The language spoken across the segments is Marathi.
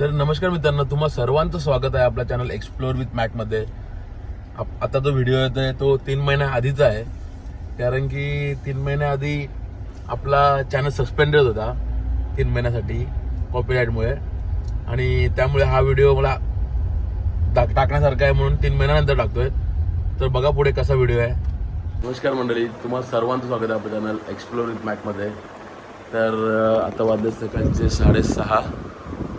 तर नमस्कार मित्रांनो तुम्हा सर्वांचं स्वागत आहे आपल्या चॅनल एक्सप्लोर विथ मॅटमध्ये आप- आता जो व्हिडिओ येतो आहे तो तीन महिन्या आधीचा आहे. कारण की तीन महिन्याआधी आपला चॅनल सस्पेंडेड होता तीन महिन्यासाठी कॉपीराईटमुळे आणि त्यामुळे हा व्हिडिओ मला टाक- टाकण्यासारखा आहे म्हणून तीन महिन्यानंतर टाकतोय. तर बघा पुढे कसा व्हिडिओ आहे. नमस्कार मंडळी तुम्हाला सर्वांचं स्वागत आहे आपल्या चॅनल एक्सप्लोर विथ मॅकमध्ये तर आता वाजले सकाळचे साडेसहा.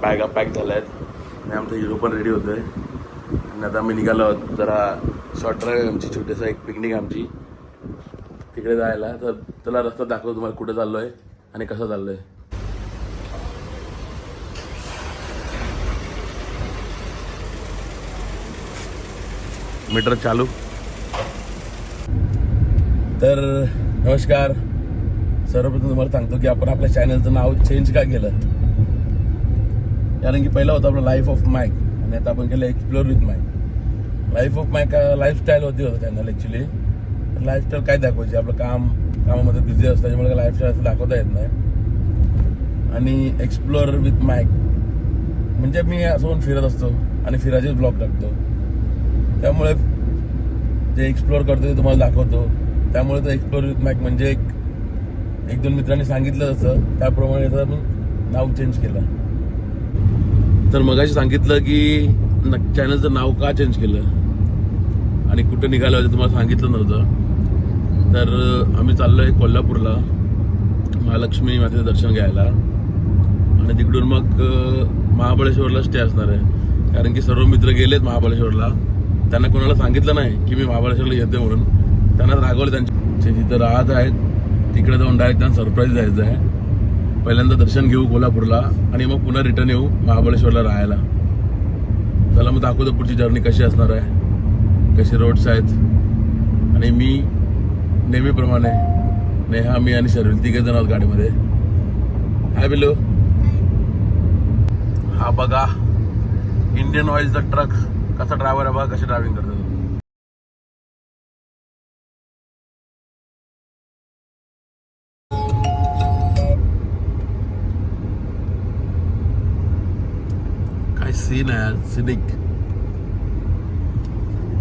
बॅगा पॅक झाल्या आहेत आणि आमचा हिरो पण रेडी आहे आणि आता आम्ही निघालो आहोत. जरा शॉर्ट ड्राईव्ह आमची छोटीसा एक पिकनिक आमची. तिकडे जायला. तर त्याला रस्ता दाखवतो तुम्हाला कुठे चाललो आहे आणि कसं चाललोय. मीटर चालू. तर नमस्कार. सर्वप्रथम तुम्हाला सांगतो की आपण आपल्या चॅनलचं नाव चेंज का केलं? कारण की पहिला होता आपला लाईफ ऑफ माईक आणि आता आपण केलं explore with Mike life of Mike lifestyle होती होतं चॅनल ॲक्च्युली लाईफस्टाईल काय दाखवायची? आपलं काम कामामध्ये बिझी असतं त्याच्यामुळे लाईफस्टाईल असं दाखवता येत नाही. आणि एक्सप्लोर विथ मायक म्हणजे मी असं पण फिरत असतो आणि फिरायचेच ब्लॉग टाकतो. त्यामुळे जे एक्सप्लोअर करतो ते तुम्हाला दाखवतो. त्यामुळे तर एक्सप्लोर विथ माईक म्हणजे एक एक दोन मित्रांनी सांगितलं जसं त्याप्रमाणे त्याचं मी नाव चेंज केलं. तर मगाशी सांगितलं की चॅनलचं नाव का चेंज केलं? आणि कुठं निघालं होतं तुम्हाला सांगितलं नव्हतं. तर आम्ही चाललो आहे कोल्हापूरला महालक्ष्मी मातेचं दर्शन घ्यायला. आणि तिकडून मग महाबळेश्वरला स्टे असणार आहे. कारण की सर्व मित्र गेलेत महाबळेश्वरला. त्यांना कोणाला सांगितलं नाही की मी महाबळेश्वरला येते म्हणून. त्यांना रागवलं त्यांचे जिथं राहत आहेत तिकडे जाऊन डायरेक्ट त्यांना सरप्राईज द्यायचं आहे. पहिल्यांदा दर्शन घेऊ कोल्हापूरला आणि मग पुन्हा रिटर्न येऊ महाबळेश्वरला राहायला. चला मग दाखवतो पुढची जर्नी कशी असणार आहे कसे रोड्स आहेत. आणि मी नेहमीप्रमाणे नेहा मी आणि शर्विल तिघे जण आहोत गाडीमध्ये. हाय बिलो हा बघा इंडियन ऑइलचा ट्रक कसा ड्रायव्हर आहे बघा कशी ड्रायव्हिंग करतो. सीन आहे सिनिक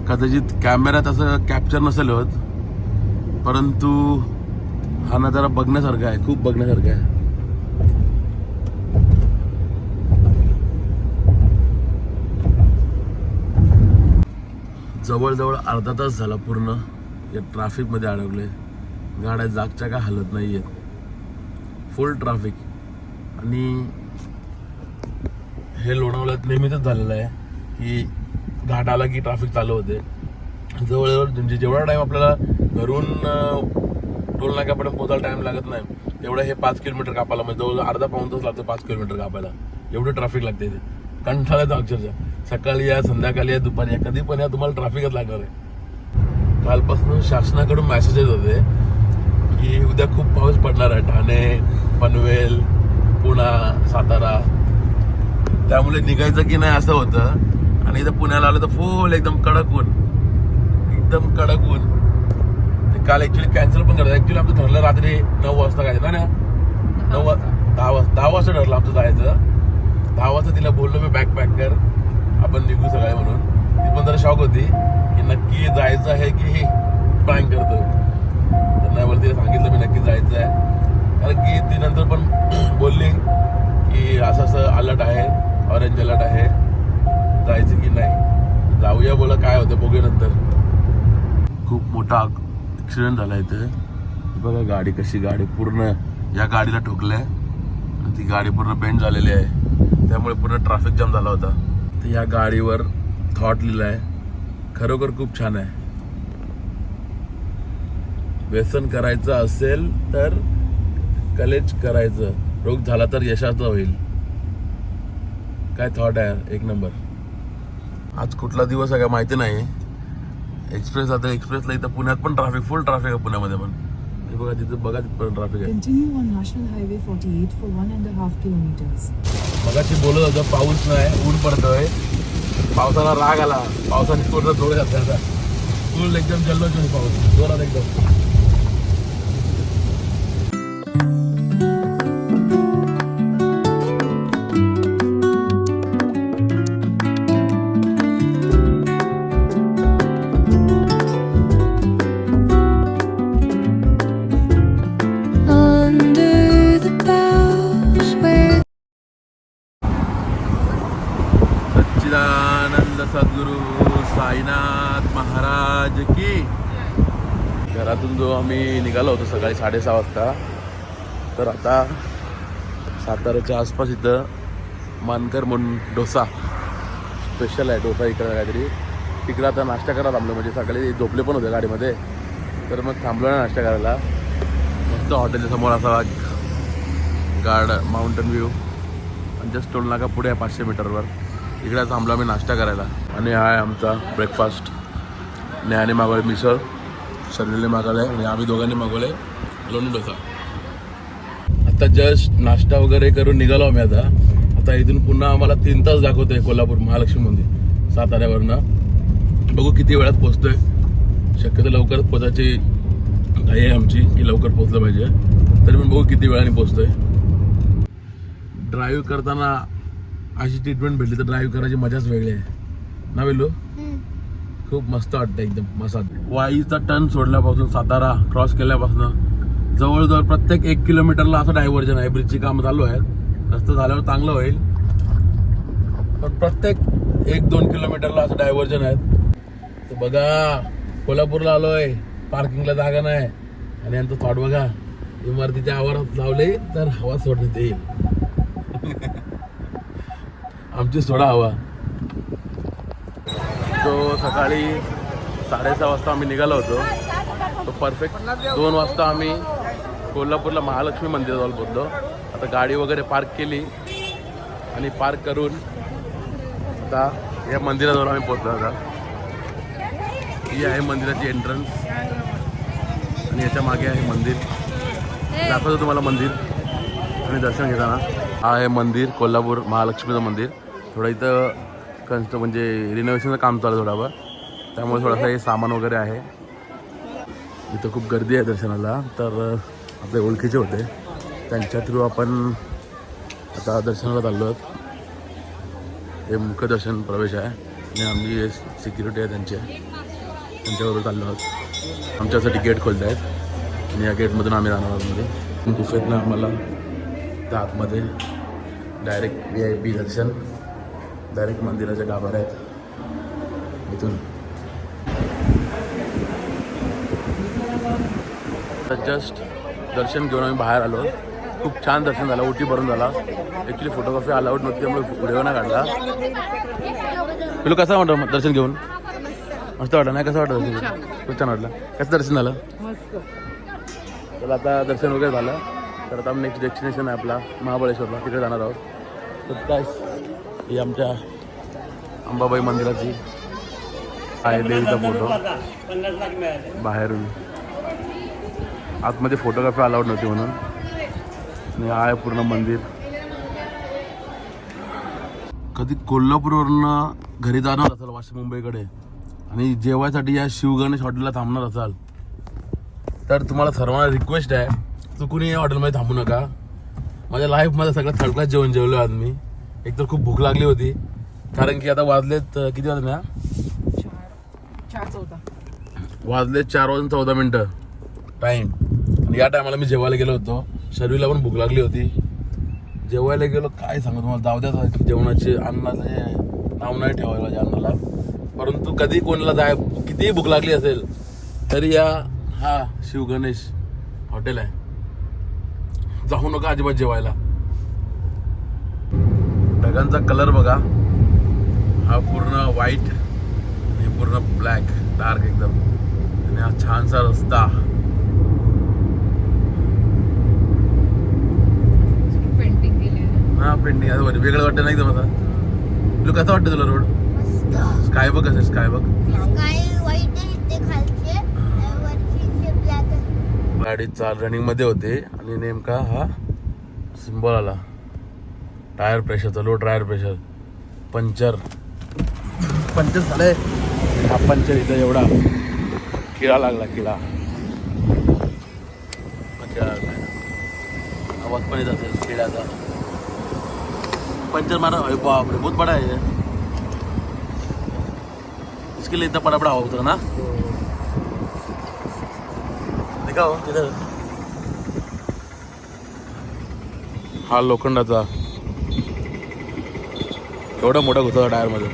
कदाचित कॅमेऱ्यात असं कॅप्चर नसेल होत परंतु हा नजारा बघण्यासारखा आहे खूप बघण्यासारखा आहे. जवळजवळ अर्धा तास झाला पूर्ण या ट्रॅफिकमध्ये अडकले गाड्या जागच्या का हलत नाही आहेत फुल ट्रॅफिक आणि हे लोणावळ्यात नेहमीच झालेलं आहे. की घाट आला की ट्रॅफिक चालू होते. जवळजवळ म्हणजे जेवढा टाईम आपल्याला घरून टोल नाक्यापर्यंत पोहोचायला टाईम लागत नाही तेवढं हे पाच किलोमीटर कापायला म्हणजे जवळ अर्धा पाऊन तास लागतो पाच किलोमीटर कापायला. एवढं ट्रॅफिक लागते इथे. कंठाळ्याचं अक्षरशः. सकाळी या संध्याकाळी या दुपारी या कधी पण या तुम्हाला ट्रॅफिकच लागणार आहे. कालपासून शासनाकडून मेसेज येत होते की उद्या खूप पाऊस पडणार आहे. ठाणे पनवेल पुणा सातारा. त्यामुळे निघायचं की नाही असं होतं. आणि इथं पुण्याला आलं तर फुल एकदम कडक ऊन. एकदम कडक ऊन. ते काल ऍक्च्युली कॅन्सल पण करत ऍक्च्युली आमचं ठरलं रात्री नऊ वाजता काय ना ना नऊ वा- दहा वाजता. दहा वाजता ठरलं आमचं जायचं. दहा वाजता तिला बोललो मी बॅग पॅक कर आपण निघू सकाळी म्हणून. ती पण जरा शॉक होती की नक्की जायचं आहे की प्लॅन करतो त्यांना बरं तिला सांगितलं मी नक्की जायचं आहे कारण की ती नंतर पण बोलली की असं असं अलर्ट आहे. ऑरेंज अलर्ट आहे. जायचं की नाही? जाऊया बोला काय होतं बघूया नंतर. खूप मोठा ॲक्सिडेंट झाला इथे. बघा गाडी कशी गाडी पूर्ण या गाडीला ठोकल्या. आणि ती गाडी पूर्ण बेंड झालेली आहे. त्यामुळे पूर्ण ट्रॅफिक जाम झाला होता. तर या गाडीवर थॉट लिहिलं आहे खरोखर खूप छान आहे. व्यसन करायचं असेल तर कलेज करायचं. रोग झाला तर यशाचा होईल. काय थॉट आहे? एक नंबर आज कुठला दिवस आहे का माहिती नाही. एक्सप्रेस आता एक्सप्रेसला इथं पुण्यात पण ट्रॅफिक फुल ट्रॅफिक आहे पुण्यामध्ये पण. हे बघा तिथं बघा तिथपर्यंत ट्रॅफिक आहे. Continue on National Highway 48 for one and a half kilometers. मगाशी बोलत होतं पाऊस नाही ऊन पडतोय. पावसाला राग आला. पावसाने पूर्ण थोडं घातलं फुल एकदम जल्लोष पाऊस. जोरात एकदम. साडेसहा वाजता. तर आता साताऱ्याच्या आसपास इथं मानकर म्हणून डोसा. स्पेशल आहे डोसा इकडं काहीतरी. तिकडं आता नाश्ता करा थांबलो म्हणजे सकाळी झोपले पण होते गाडीमध्ये. तर मग थांबलो ना नाश्ता करायला. मस्त हॉटेलच्या समोर असा गार्ड माउंटन व्ह्यू आणि जस्ट टोल नाका पुढे आहे पाचशे मीटरवर. इकडे थांबलो आम्ही नाश्ता करायला. आणि हा आहे आमचा ब्रेकफास्ट नेहाने मागवले मिसळ. शर्लीने मागवले आणि आम्ही दोघांनी मागवले लोणी डोसा. आता जस्ट नाश्ता वगैरे करून निघालो आम्ही आता. आता इथून पुन्हा आम्हाला तीन तास दाखवतोय कोल्हापूर महालक्ष्मी मंदिर साताऱ्यावरनं. बघू किती वेळात पोहोचतोय शक्यतो लवकरच पोचायची घाई आहे आमची की लवकर पोहोचलं पाहिजे. तरी पण बघू किती वेळाने पोहोचतोय ड्राईव्ह करताना अशी ट्रीटमेंट भेटली तर ड्राईव्ह करायची मजाच वेगळी आहे. ना वेलू? खूप मस्त वाटतं एकदम मसाज वाईचा टर्न सोडल्यापासून सातारा क्रॉस केल्यापासून जवळजवळ प्रत्येक एक किलोमीटरला असं डायव्हर्जन आहे. ब्रिजची कामं चालू आहेत. रस्ता झाल्यावर चांगलं होईल. पण प्रत्येक एक दोन किलोमीटरला असं डायव्हर्जन आहेत. तर बघा कोल्हापूरला आलोय. पार्किंगला जागा नाही. आणि यांचं थॉट बघा. इमारतीच्या आवारात लावले तर हवा सोडण्यात येईल. आमची सोडा हवा. तो सकाळी साडेसहा वाजता आम्ही निघालो होतो. तो परफेक्ट दोन वाजता आम्ही कोल्हापूरला महालक्ष्मी मंदिराजवळ पोहोचलो आता गाडी वगैरे पार्क केली आणि पार्क करून आता या मंदिराजवळ आम्ही पोहोचलो आता. ही आहे मंदिराची एंट्रन्स आणि याच्या मागे आहे मंदिर. दाखवतो तुम्हाला मंदिर आणि दर्शन घेताना. हा आहे मंदिर कोल्हापूर महालक्ष्मीचं मंदिर. थोडं इथं कन्स्ट म्हणजे रिनोव्हेशनचं काम चालू आहे थोडावं त्यामुळे थोडंसं हे सामान वगैरे आहे. इथं खूप गर्दी आहे दर्शनाला. तर आपले ओळखीचे होते. त्यांच्या थ्रू आपण आता दर्शनाला चाललो आहोत. हे मुखदर्शन प्रवेश आहे. आणि आमची सिक्युरिटी आहे त्यांची. त्यांच्याबरोबर चाललो आहोत. आमच्यासाठी गेट खोलत आहेत. आणि या गेटमधून आम्ही राहणार आहोत म्हणजे. मध्ये गुफेतनं आम्हाला त्या आतमध्ये डायरेक्ट व्ही आय पी दर्शन डायरेक्ट मंदिराच्या गाभार आहेत. इथून. जस्ट दर्शन घेऊन आम्ही बाहेर आलो. खूप छान दर्शन झालं ओटी भरून झाला. ॲक्च्युली फोटोग्राफी अलाउड नव्हती त्यामुळे व्हिडिओ नाही काढला. तुला कसं वाटलं दर्शन घेऊन? मस्त वाटलं नाही कसं वाटलं दर्शन? खूप छान वाटलं. कसं दर्शन झालं? तर आता दर्शन वगैरे झालं. तर आता नेक्स्ट डेस्टिनेशन आहे आपला महाबळेश्वरला. तिकडे जाणार आहोत. तर काय? ही आमच्या अंबाबाई मंदिराची आहे देवीचा फोटो बाहेरून. आतमध्ये फोटोग्राफी अलाउड नव्हती म्हणून. आणि आहे पूर्ण मंदिर. कधी कोल्हापूरवरनं घरी जाणार असाल वाशिम मुंबईकडे आणि जेवायसाठी या शिवगणेश हॉटेलला थांबणार असाल तर तुम्हाला सर्वांना रिक्वेस्ट आहे चुकूनही या हॉटेलमध्ये थांबू नका. माझ्या लाईफमध्ये सगळ्यात थर्ड क्लास जेवण जेवलो आज मी. एक तर खूप भूक लागली होती कारण की आता वाजलेत किती वाजले ना? चार चार चौदा. वाजले चार वाजून चौदा मिनटं. टाईम या टायमाला मी जेवायला गेलो होतो. शर्वीला पण भूक लागली होती. जेवायला गेलो काय सांगू तुम्हाला? जाऊ द्या जेवणाचे अन्नाचे नाव नाही ठेवायला पाहिजे अन्नाला. परंतु कधी कोणाला जाय कितीही भूक लागली असेल तरी या हा शिव गणेश हॉटेल आहे. जाऊ नका अजिबात जेवायला. ढगांचा कलर बघा. हा पूर्ण व्हाईट आणि पूर्ण ब्लॅक डार्क एकदम. आणि हा छानसा रस्ता पेंटिंग केली हा पेंटिंग असं वाटतं वेगळं वाटतं नाही आता तुला कसं वाटतं तुला रोड स्काय बघ कसं स्काय बघ गाडी चाल रनिंगमध्ये होते आणि नेमका हा सिम्बॉल आला. Tyre प्रेशरचा low tyre pressure puncture puncture झालंय. हा पंचर इथं एवढा. किडा लागला किडा किडा लागला. आवाज पण येत असेल किड्याचा पंचर मारा अरे बापरे बहुत बड़ा है ये। इसके लिए इतना बड़ा बड़ा होता ना? दिखाओ इधर। हा लोखंडाचा. एवढा मोठा टायरमध्ये.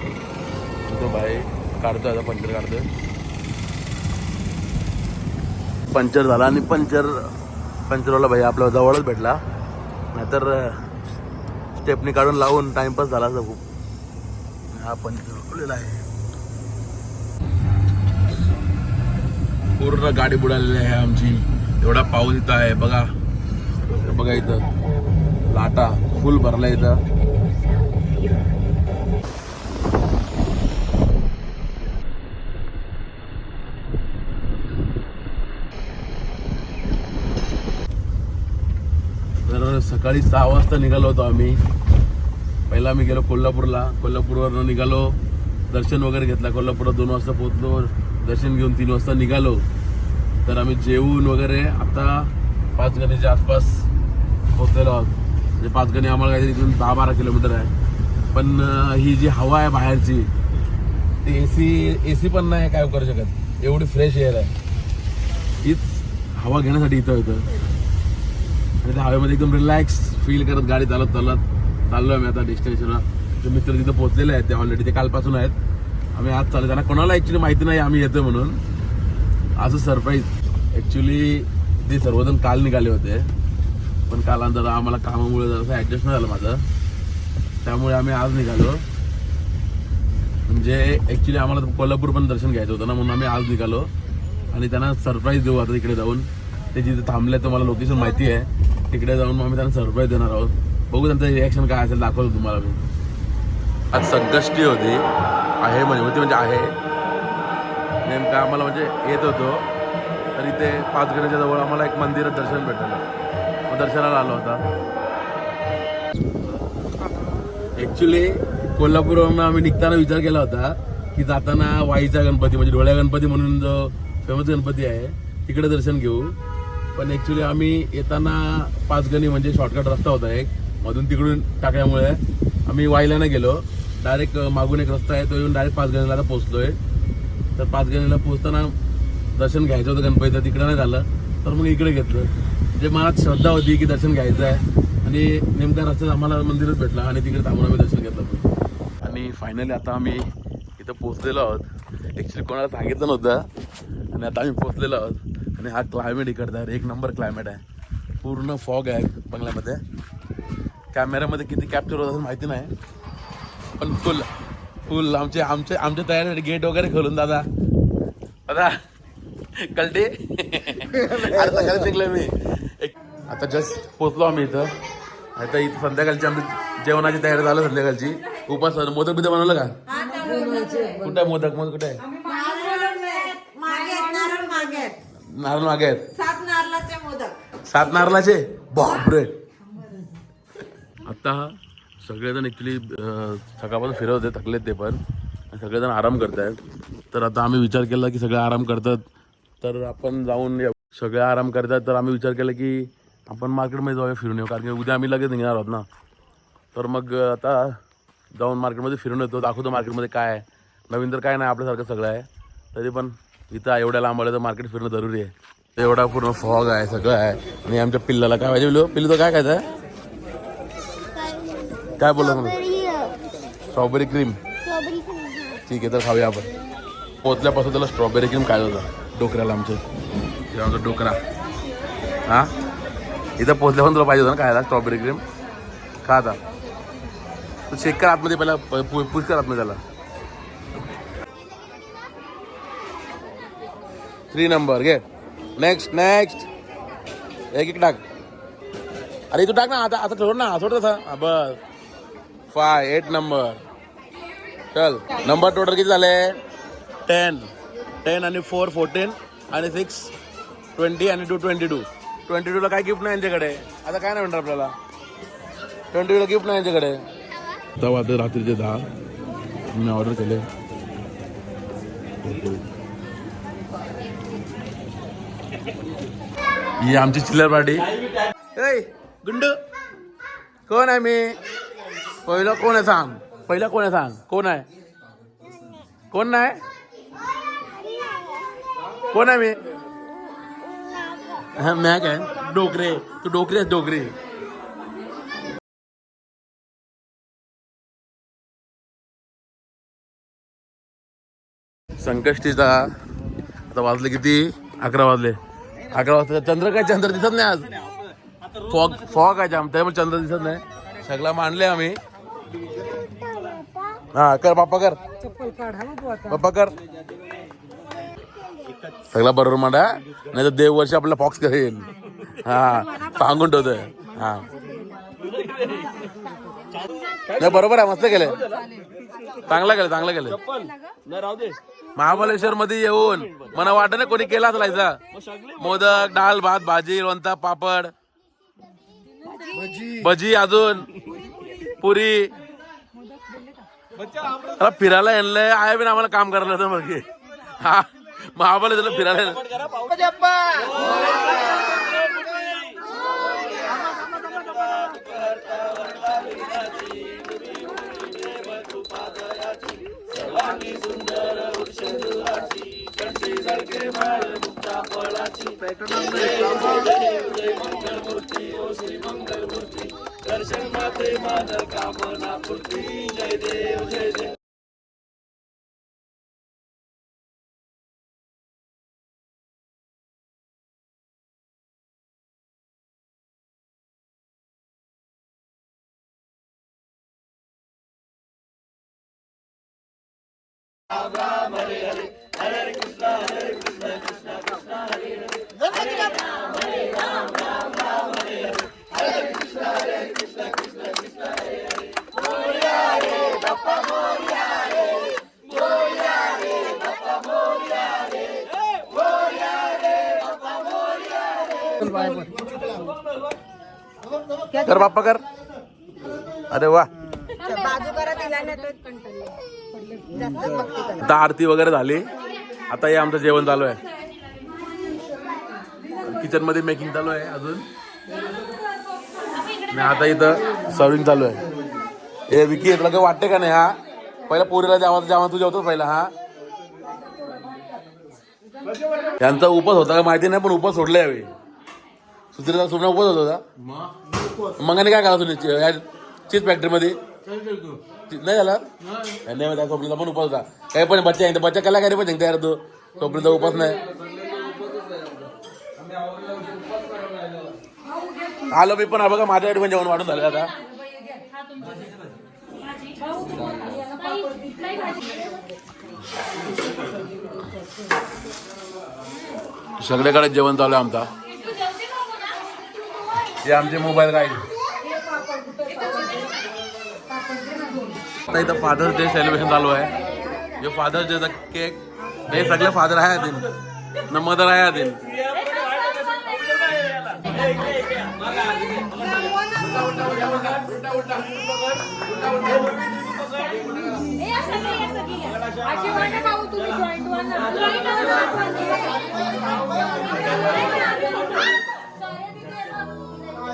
तो भाई काढतोय आता पंचर काढतोय. पंचर झाला आणि पंचर पंचरवाला भाई आपल्या जवळच भेटला. नाहीतर स्टेपनी काढून लावून टाइमपास झाला असता खूप. हा पण आहे. पूर्ण गाडी बुडालेली आहे आमची. एवढा पाऊस इथं आहे बघा. बघा इथं. लाटा फुल भरला इथं तर सकाळी सहा वाजता निघालो होतो आम्ही. पहिला आम्ही गेलो कोल्हापूरला. कोल्हापूरवरनं निघालो. दर्शन वगैरे घेतला. कोल्हापूरला दोन वाजता पोहोचलो. दर्शन घेऊन तीन वाजता निघालो. तर आम्ही जेवून वगैरे आता पाच गणीच्या आसपास पोहोचलेलो आहोत. म्हणजे पाच गणी आम्हाला काहीतरी इथून दहा बारा किलोमीटर आहे. पण ही जी हवा आहे बाहेरची ती ए सी ए सी पण नाही काय करू शकत? एवढी फ्रेश एअर आहे. हीच हवा घेण्यासाठी इथं होतं. आणि त्या हवेमध्ये एकदम रिलॅक्स फील करत गाडी चालत चालत चाललो आम्ही आता डेस्टिनेशनला ते मित्र तिथं पोहोचलेले आहेत ते ऑलरेडी ते कालपासून आहेत. आम्ही आज चालू त्यांना कोणाला ॲक्च्युली माहिती नाही आम्ही येतो म्हणून. असं सरप्राईज ॲक्च्युली ते सर्वजण काल निघाले होते. पण काल जरा आम्हाला कामामुळे जरासं ॲडजस्ट नाही झालं माझं. त्यामुळे आम्ही आज निघालो. म्हणजे ॲक्च्युली आम्हाला कोल्हापूर पण दर्शन घ्यायचं होतं ना म्हणून आम्ही आज निघालो. आणि त्यांना सरप्राईज देऊ आता तिकडे जाऊन. ते जिथे थांबले तर मला लोकेशन माहिती आहे. तिकडे जाऊन मग आम्ही त्यांना सरप्राईज देणार आहोत. बघू त्यांचं रिॲक्शन काय असेल दाखवतो तुम्हाला मी. आज संकष्टी होती. आहे म्हणजे होती म्हणजे आहे. नेमकं आम्हाला म्हणजे येत होतो. तर इथे पाच गण्याच्या जवळ आम्हाला एक मंदिरात दर्शन भेटलं. मग दर्शनाला आलो होता. ॲक्च्युली कोल्हापूरवरून आम्ही निघताना विचार केला होता की जाताना वाईचा गणपती म्हणजे डोळ्या गणपती म्हणून जो फेमस गणपती आहे तिकडे दर्शन घेऊ. पण ॲक्च्युली आम्ही येताना पाच गणी म्हणजे शॉर्टकट रस्ता होता एक. मधून तिकडून टाकल्यामुळे आम्ही वायल्यानं गेलो. डायरेक्ट मागून एक रस्ता आहे तो येऊन डायरेक्ट पाच गणीला आता आहे तर पाच गणीला पोचताना दर्शन घ्यायचं होतं गणपतीचं तिकडं नाही झालं. तर मग इकडे घेतलं. जे मनात श्रद्धा होती की दर्शन घ्यायचं आहे. आणि नेमका रस्त्यात आम्हाला मंदिरच भेटला आणि तिकडे थांबून आम्ही दर्शन घेतलं आणि फायनली आता आम्ही इथं पोचलेलो आहोत. ॲक्च्युली कोणाला सांगितलं नव्हतं. आणि आता आम्ही पोचलेलो आहोत. आणि हा क्लायमेट इकडचा आहे. एक नंबर क्लायमेट आहे. पूर्ण फॉग आहे बंगल्यामध्ये. कॅमेऱ्यामध्ये किती कॅप्चर होत असेल माहिती नाही. पण फुल फुल आमचे आमचे आमच्या तयारीसाठी गेट वगैरे खोलून दादा. दादा आता सकाळी शिकलोय मी. एक आता जस्ट पोचलो आम्ही इथं. आता इथं संध्याकाळची आमची जेवणाची तयारी झालं संध्याकाळची. उपास मोदक बिदक बनवलं का? कुठं आहे मोदक? मोदक कुठे आहे मागे नारळ मागे नारळ मागे आहेत. सात नारळाचे मोदक. सात नारळाचे? बापरे. आता सगळेजण ॲक्च्युली सकाळपासून फिरत होते थकलेत ते पण. आणि सगळेजण आराम करत आहेत तर आता आम्ही विचार केला की सगळे आराम करतात. तर आपण जाऊन येऊ. सगळे आराम करतात. तर आम्ही विचार केला की आपण मार्केटमध्ये जाऊया फिरून येऊ. कारण की उद्या आम्ही लगेच निघणार आहोत ना. तर मग आता जाऊन मार्केटमध्ये फिरून येतो. दाखवतो मार्केटमध्ये काय आहे. नवीन तर काय नाही आपल्यासारखं सगळं आहे. तरी पण इथं एवढ्या लांब आलं तर मार्केट फिरणं जरुरी आहे. एवढा पूर्ण फॉग आहे सगळं आहे. आणि आमच्या पिल्लाला काय पाहिजे पिल्लू? पिल्लू तो काय खायचं? आहे काय बोलला मग स्ट्रॉबेरी क्रीम ठीक आहे तर खाऊया आपण. पोचल्यापासून त्याला स्ट्रॉबेरी क्रीम खायचं होतं. डोकऱ्याला आमच्या आमचा डोकरा. हां? इथं पोचल्यापासून तुला पाहिजे होतं ना खायला स्ट्रॉबेरी क्रीम खा आता. तू चेक कर आतमध्ये पहिला पुश कर आतमध्ये त्याला. थ्री नंबर घे नेक्स्ट नेक्स्ट एक एक टाक. अरे तू टाक ना आता आता सोड ना सोड तसा. बस. फाय एट नंबर चल. नंबर टोटल किती झाले? टेन टेन आणि फोर फोर्टीन आणि सिक्स ट्वेंटी आणि टू ट्वेंटी टू ट्वेंटी टूला काय गिफ्ट नाही यांच्याकडे? आता काय नाही म्हणणार आपल्याला? ट्वेंटी टूला गिफ्ट नाही यांच्याकडे. तेव्हा आता रात्रीचे दहा. मी ऑर्डर केले. ही आमची चिल्लर पार्टी. गुंड. कोण आहे मी? पहिला कोण आहे सांग. पहिला कोण आहे सांग? कोण आहे? कोण नाही? कोण आहे मी? हा मॅ काय डोकरे. तू डोकरेस डोकरे. संकष्टीचा आता वाजले किती? अकरा वाजले. अकरा वाजता चंद्र काय चंद्र दिसत नाही आज. फॉग फॉग आहे जाम त्यामुळे चंद्र दिसत नाही. सगळा मांडले आम्ही. हा कर बाप्पा कर. बाप्पा कर. सगळा बरोबर मांडा नाही तर देव वर्ष आपला फॉक्स करेल. हा सांगून ठेवतोय. हा. नाही बरोबर आहे मस्त केलंय. चांगलं केलं चांगलं केलं महाबळेश्वर मध्ये येऊन मला वाटत ना कोणी केला असला मोदक डाळ भात भाजी लोणचा पापड. भजी अजून. पुरी. अरे फिरायला येणलंय आहे बी आम्हाला काम करायला होतं मग. हा. महाबळेश्वरला फिरायला દર્શન માટે માનર કામના પૂર્તિ જય દેવ જય દેવ कर बाप्पा कर. अरे वा. आता आरती वगैरे झाली. आता हे आमचं जेवण चालू आहे. किचनमध्ये मेकिंग चालू आहे अजून. नाही आता इथं सर्विंग चालू आहे. हे विकी तुला काही वाटते का नाही हा? पहिला पोरीला जेव्हा जेव्हा तू जेवतो पहिला हा? त्यांचा उपास होता का माहिती नाही पण उपास सोडले यावेळी. सुत्रीचा सुरण उपास होत होता मग आणि काय करा तुम्ही? चीज फॅक्टरीमध्ये नाही झाला? नाही त्या पण उपास होता. काही पण बच्चा आहे बच्चा कला काय पण सांगता यार तू? सोपलीचा उपास नाही. आलो मी पण हा बघा माझ्याकडे पण जेवण वाढून झालं आता. सगळ्याकडे जेवण चालू आहे आमचा. हे आमचे मोबाईल गाईड आता इथं फादर्स डे सेलिब्रेशन चालू आहे. हे फादर्स डेचा केक हे सगळे फादर आहे आधी न मदर आहे आधी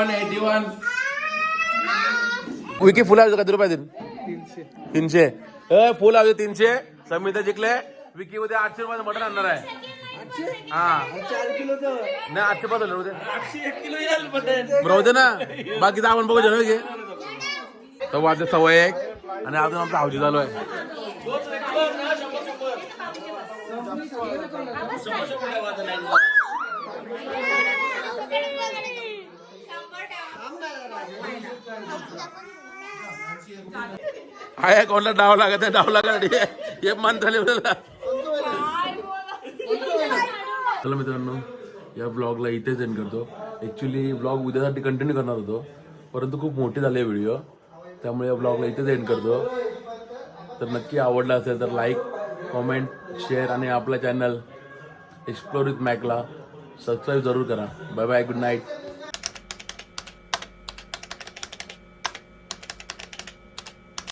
एटी वन विकी फुल किती रुपये दिन तीनशे. ए फुल आहे तीनशे. समिता जिंकले. विकी उद्या आठशे रुपयाचं मटण आणणार आहे. हा. नाही आठशे पाच झाले उद्या राहू दे ना. बाकीचं आपण बघू जाणं घे. तर वाजले सवय एक. आणि अजून आमचा हावजी चालू आहे. आहे कोणला डाव लागत आहे डाव लागत आहे. हे मान झाले चला मित्रांनो या ब्लॉगला इथेच एंड करतो. ॲक्च्युली ब्लॉग उद्यासाठी कंटिन्यू करणार होतो. परंतु खूप मोठे झाले व्हिडिओ त्यामुळे या ब्लॉगला इथेच एंड करतो. तर नक्की आवडला असेल तर लाईक कॉमेंट शेअर आणि आपला चॅनल एक्सप्लोर विथ मॅकला सबस्क्राईब जरूर करा. Bye bye good night